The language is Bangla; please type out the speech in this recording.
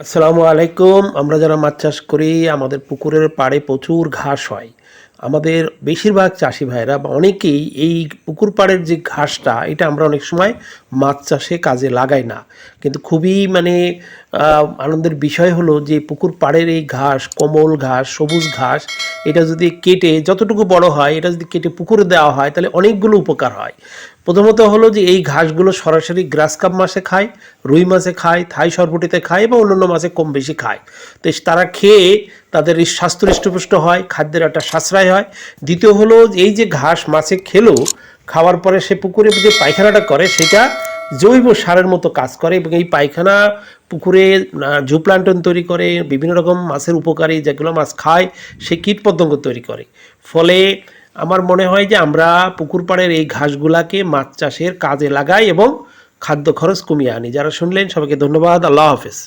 আসসালামু আলাইকুম। আমরা যারা মাছ চাষ করি আমাদের পুকুরের পাড়ে প্রচুর ঘাস হয়। আমাদের বেশিরভাগ চাষি ভাইরা বা অনেকেই এই পুকুর পাড়ের যে ঘাসটা, এটা আমরা অনেক সময় মাছ চাষে কাজে লাগাই না। কিন্তু খুবই মানে আনন্দের বিষয় হলো যে পুকুর পাড়ের এই ঘাস, কোমল ঘাস, সবুজ ঘাস, এটা যদি কেটে যতটুকু বড় হয়, এটা যদি কেটে পুকুরে দেওয়া হয়, তাহলে অনেকগুলো উপকার হয়। প্রথমত হলো যে এই ঘাসগুলো সরাসরি গ্রাস কাপ মাছে খায়, রুই মাছে খায়, থাই সরবটিতে খায় এবং অন্যান্য মাছে কম বেশি খায়। তো তারা খেয়ে তাদের স্বাস্থ্য হৃষ্টপুষ্ট হয়, খাদ্যের একটা সাশ্রয় হয়। দ্বিতীয় হলো, এই যে ঘাস মাছে খেলো, খাওয়ার পরে সে পুকুরে যে পায়খানাটা করে, সেটা জৈব সারের মতো কাজ করে এবং এই পায়খানা পুকুরে জু জুপ্লান্টন তৈরি করে, বিভিন্ন রকম মাছের উপকারী যেগুলো মাছ খায়, সে কীটপতঙ্গ তৈরি করে। ফলে আমার মনে হয় যে আমরা পুকুর পাড়ের এই ঘাসগুলাকে মাছ চাষের কাজে লাগাই এবং খাদ্য খরচ কমিয়ে আনি। যারা শুনলেন, সবাইকে ধন্যবাদ। আল্লাহ হাফেজ।